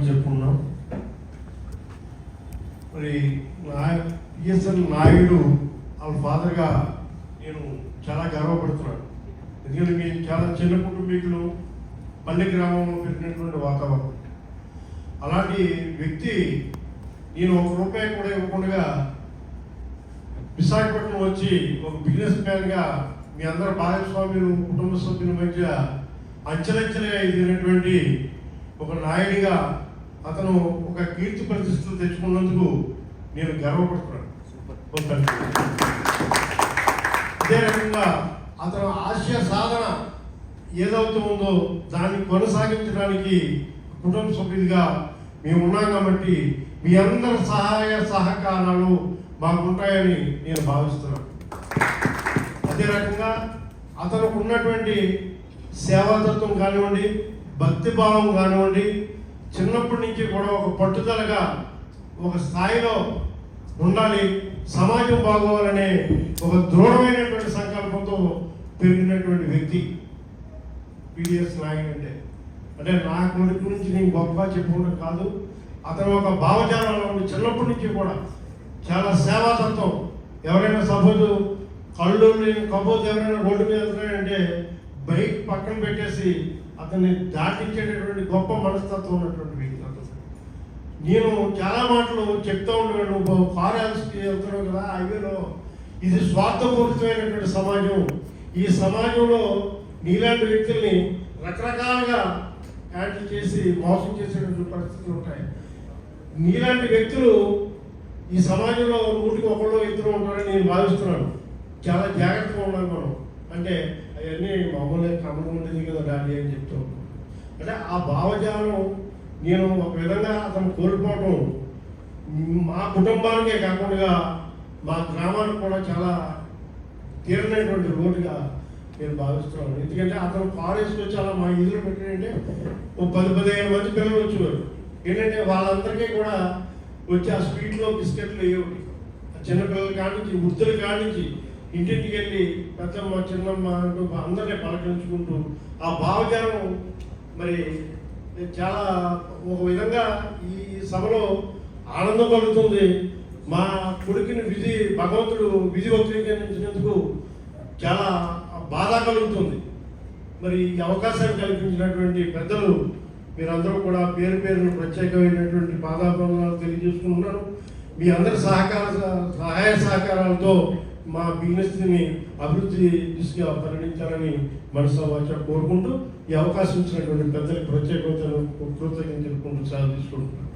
అని చెప్పున్నాం మరి నా పిఎస్ఎల్ నాయుడు వాళ్ళ ఫాదర్గా నేను చాలా గర్వపడుతున్నాను. ఎందుకంటే మేము చాలా చిన్న కుటుంబీకులు పల్లె గ్రామంలో పెట్టినటువంటి వాతావరణం. అలాంటి వ్యక్తి నేను ఒక రూపాయి కూడా ఇవ్వకుండా విశాఖపట్నం వచ్చి ఒక బిజినెస్ మ్యాన్గా మీ అందరూ భాగస్వామ్యులు కుటుంబ సభ్యుల మధ్య అంచెలంచెలుగా ఎదిగినటువంటి ఒక నాయుడిగా అతను ఒక కీర్తి ప్రతిష్టలు తెచ్చుకున్నందుకు నేను గర్వపడుతున్నాను. అదే రకంగా అతను ఆశయ సాధన ఏదవుతూ ఉందో దాన్ని కొనసాగించడానికి కుటుంబ సభ్యులుగా మేము ఉన్నాం కాబట్టి మీ అందరి సహాయ సహకారాలు మాకు ఉంటాయని నేను భావిస్తున్నాను. అదే రకంగా అతనికి ఉన్నటువంటి సేవాతత్వం కానివ్వండి భక్తిభావం కానివ్వండి చిన్నప్పటి నుంచి కూడా ఒక పట్టుదలగా ఒక స్థాయిలో ఉండాలి. సమాజం బాగోవాలనే ఒక దృఢమైనటువంటి సంకల్పంతో పెరిగినటువంటి వ్యక్తి పిడిఎస్ నాయక్ అంటే. అంటే నా కొడుకు గురించి నేను గొప్ప చెప్పుకోవడం కాదు. అతను ఒక భావజాలంలో ఉండి చిన్నప్పటి నుంచి కూడా చాలా సేవాతత్వం ఎవరైనా సపోజ్ కళ్ళు లేని కపోజ్ ఎవరైనా రోడ్డు మీద వెళ్తున్నాడంటే బైక్ పక్కన పెట్టేసి అతన్ని దాటించేటటువంటి గొప్ప మనస్తత్వం ఉన్నటువంటి వ్యక్తి అతను. నేను చాలా మాటలు చెప్తా ఉండేవాడు నువ్వు ఫారెన్స్కి వెళ్తున్నావు కదా హైవేలో ఇది స్వార్థపూరితమైనటువంటి సమాజం. ఈ సమాజంలో నీలాంటి వ్యక్తుల్ని రకరకాలుగా హ్యాండిల్ చేసి మోసం చేసేటువంటి పరిస్థితులు ఉంటాయి. నీలాంటి వ్యక్తులు ఈ సమాజంలో నూటికి ఒకళ్ళు ఇద్దరు ఉంటారని నేను భావిస్తున్నాను. చాలా జాగ్రత్తగా ఉండాలి మనం. అంటే అవన్నీ మామూలుగా క్రమం ఉంటుంది కదా డాడీ అని చెప్తూ అంటే ఆ భావజాలం నేను ఒక విధంగా అతను కోల్పోవడం మా కుటుంబానికే కాకుండా మా గ్రామానికి కూడా చాలా తీరనటువంటి రోడ్డుగా నేను భావిస్తున్నాను. ఎందుకంటే అతను కాలేజ్లో చాలా మా ఇదిలో పెట్టాడంటే ఓ పది పదిహేను మంది పిల్లలు వచ్చేవారు. ఏంటంటే వాళ్ళందరికీ కూడా వచ్చి ఆ స్వీట్లో బిస్కెట్లు వేయఒకటి ఆ చిన్నపిల్లల కానించి వృద్ధుల కానించి ఇంటింటికి వెళ్ళి పెద్దమ్మ చిన్నమ్మ అంటూ అందరినీ పలకరించుకుంటూ ఆ భావజాలం మరి చాలా ఒక విధంగా ఈ సభలో ఆనందం కలుగుతుంది. మా కొడుకుని విధి భగవంతుడు విధి వక్రీకరించినందుకు చాలా బాధ కలుగుతుంది. మరి ఈ అవకాశాన్ని కల్పించినటువంటి పెద్దలు మీరందరూ కూడా పేరు పేరును ప్రత్యేకమైనటువంటి పాదాభివందనాలు తెలియజేసుకుంటున్నాను. మీ అందరి సహకార సహాయ సహకారాలతో మా బిజినెస్ని అభివృద్ధి దిశగా పరిగణించాలని మనసు వాచ కోరుకుంటూ ఈ అవకాశం ఇచ్చినటువంటి పెద్దలకు ప్రత్యేకతను కృతజ్ఞతలు తెలుపుకుంటూ సార్ తీసుకుంటున్నాను.